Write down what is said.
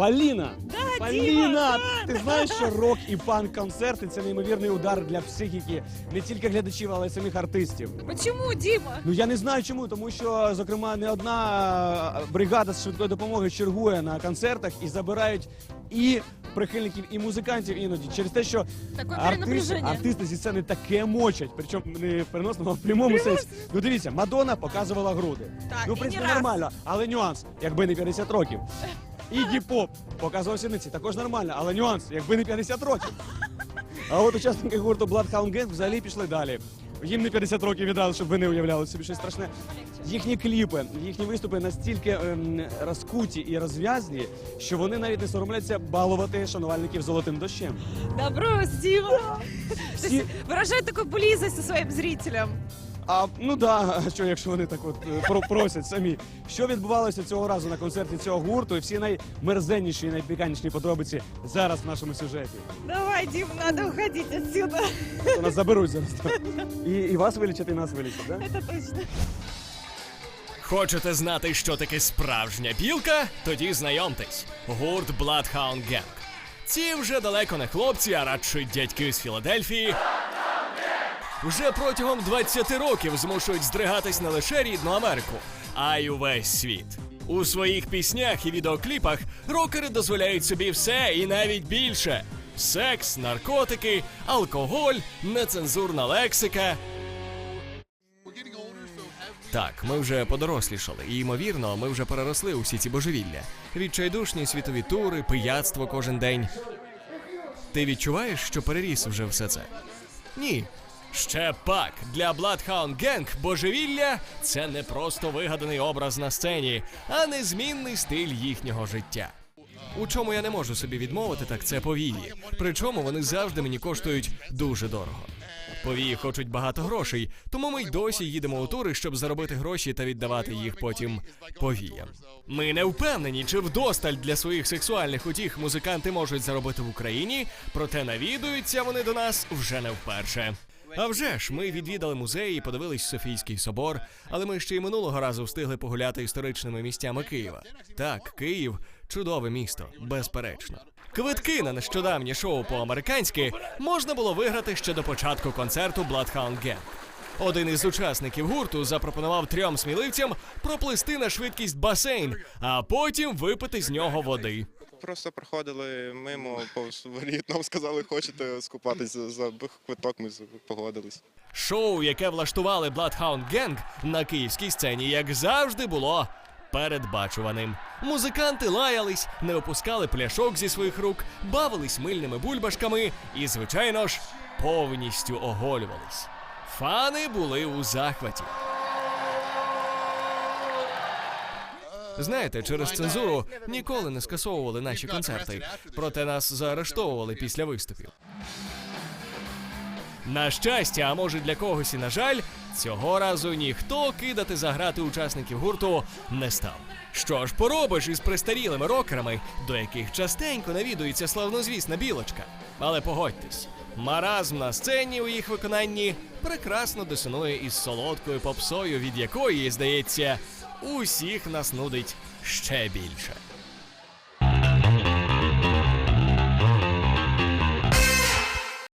Поліна! Да, Поліна! Діма, Ти знаєш, що рок і панк-концерти це неймовірний удар для психіки не тільки глядачів, але й самих артистів. Почему, Дима? Ну я не знаю чому, тому що зокрема не одна бригада з швидкої допомоги чергує на концертах і забирають і прихильників, і музикантів іноді через те, що Такое артисти, зі сцени таке мочать, причому не в переносному, а в прямому сенсі. Ну дивіться, Мадонна показувала груди. Так, ну, в і принципі, не раз. нормально, але нюанс, якби не 50 років. Ігі Поп показував сіниці, також нормально, але нюанс, якби не 50 років. А от учасники гурту Bloodhound Gang взагалі пішли далі. Їм не 50 років віддали, щоб ви не уявляли собі щось страшне. Їхні кліпи, їхні виступи настільки ем, розкуті і розв'язні, що вони навіть не соромляться балувати шанувальників золотим дощем. Дима. То Всі, есть выражает такую близость со своим зрителем. А ну да, що якщо вони так от е, про- просять самі. Що відбувалося цього разу на концерті цього гурту, і всі наймерзенніші і найпікантніші подробиці зараз в нашому сюжеті. Давай, Дим, надо уходить отсюда. То нас заберуть зараз. І, і вас вилічать, і нас вилічать, да? Это точно. Хочете знати, що таке справжня білка? Тоді знайомтесь. Гурт Bloodhound Gang. Ці вже далеко не хлопці, а радше дядьки з Філадельфії. Вже протягом 20 років змушують здригатись не лише рідну Америку, а й увесь світ. У своїх піснях і відеокліпах рокери дозволяють собі все і навіть більше: секс, наркотики, алкоголь, нецензурна лексика. Так, ми вже подорослішали, і ймовірно, ми вже переросли усі ці божевілля. Відчайдушні світові тури, пияцтво кожен день. Ти відчуваєш, що переріс вже все це? Ні. Ще пак для Bloodhound Gang божевілля це не просто вигаданий образ на сцені, а незмінний стиль їхнього життя. У чому я не можу собі відмовити, так це повії. Причому вони завжди мені коштують дуже дорого. Повії хочуть багато грошей, тому ми й досі їдемо у тури, щоб заробити гроші та віддавати їх потім повіям. Ми не впевнені, чи вдосталь для своїх сексуальних утіх музиканти можуть заробити в Україні, проте навідуються вони до нас вже не вперше. А вже ж, ми відвідали музеї, подивились Софійський собор, але ми ще й минулого разу встигли погуляти історичними місцями Києва. Так, Київ чудове місто, безперечно. Квитки на нещодавнє шоу по-американськи можна було виграти ще до початку концерту Bloodhound Gang. Один із учасників гурту запропонував трьом сміливцям проплисти на швидкість басейн, а потім випити з нього води. Просто проходили мимо, повз воріт, нам сказали, хочете скупатися за квиток, ми з- погодились. Шоу, яке влаштували Bloodhound Gang на київській сцені, як завжди, було передбачуваним. Музиканти лаялись, не опускали пляшок зі своїх рук, бавились мильними бульбашками і, звичайно ж, повністю оголювались. Фани були у захваті. Знаєте, через цензуру ніколи не скасовували наші концерти, проте нас заарештовували після виступів. На щастя, а може для когось і на жаль, цього разу ніхто кидати за грати учасників гурту не став. Що ж поробиш із пристарілими рокерами, до яких частенько навідується славнозвісна білочка. Але погодьтесь, маразм на сцені у їх виконанні прекрасно дисонує із солодкою попсою, від якої, здається, усіх нас нудить ще більше.